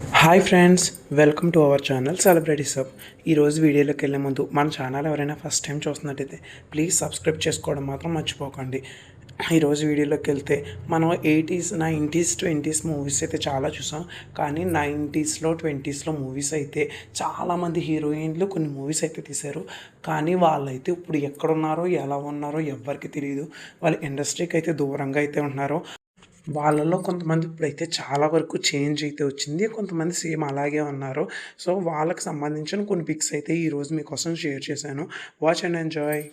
Hi friends welcome to our channel celebrity sub. ఈరోజు వీడియోలోకి వెళ్ళే ముందు మన ఛానల్ ఎవరైనా ఫస్ట్ టైం చూస్తున్నట్టయితే ప్లీజ్ సబ్స్క్రైబ్ చేసుకోవడం మాత్రం మర్చిపోకండి. ఈరోజు వీడియోలోకి వెళ్తే మనం ఎయిటీస్ నైంటీస్ ట్వంటీస్ మూవీస్ అయితే చాలా చూసాం. కానీ నైంటీస్లో ట్వంటీస్లో మూవీస్ అయితే చాలామంది హీరోయిన్లు కొన్ని మూవీస్ అయితే తీశారు. కానీ వాళ్ళైతే ఇప్పుడు ఎక్కడున్నారో ఎలా ఉన్నారో ఎవ్వరికి తెలియదు వాళ్ళ ఇండస్ట్రీకి అయితే దూరంగా అయితే ఉన్నారో వాళ్ళలో కొంతమంది ఇప్పుడైతే చాలా వరకు చేంజ్ అయితే వచ్చింది. కొంతమంది సేమ్ అలాగే ఉన్నారు. సో వాళ్ళకి సంబంధించిన కొన్ని పిక్స్ అయితే ఈరోజు మీకోసం షేర్ చేశాను. Watch and enjoy.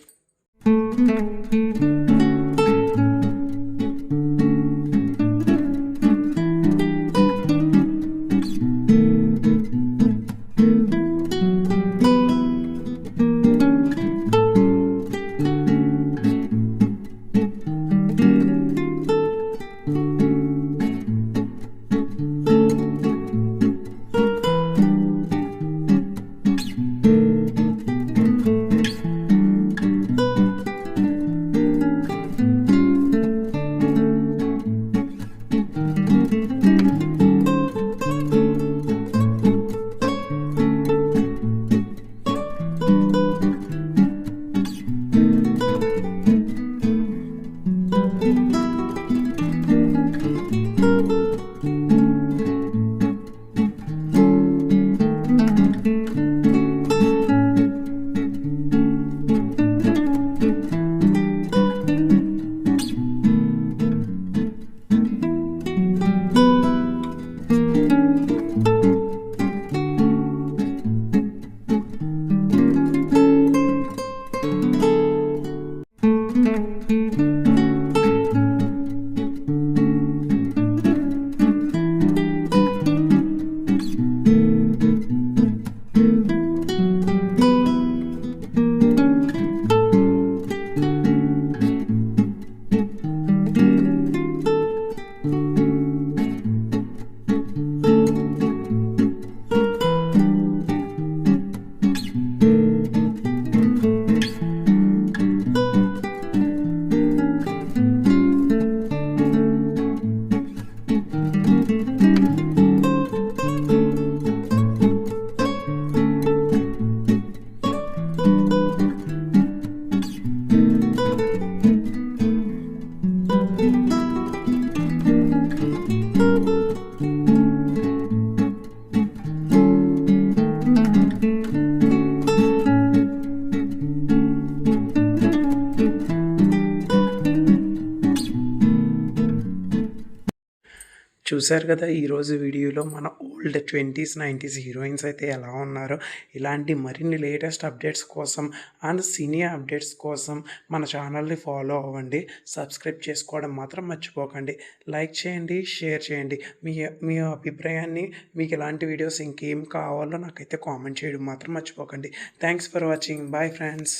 చూశారు కదా ఈరోజు వీడియోలో మన ఓల్డ్ ట్వంటీస్ నైంటీస్ హీరోయిన్స్ అయితే ఎలా ఉన్నారో ఇలాంటి మరిన్ని లేటెస్ట్ అప్డేట్స్ కోసం అండ్ సినీ అప్డేట్స్ కోసం మన ఛానల్ని ఫాలో అవ్వండి. సబ్స్క్రైబ్ చేసుకోవడం మాత్రం మర్చిపోకండి. లైక్ చేయండి షేర్ చేయండి. మీ మీ అభిప్రాయాన్ని మీకు ఎలాంటి వీడియోస్ ఇంకేం కావాలో నాకైతే కామెంట్ చేయడం మాత్రం మర్చిపోకండి. Thanks for watching. Bye friends.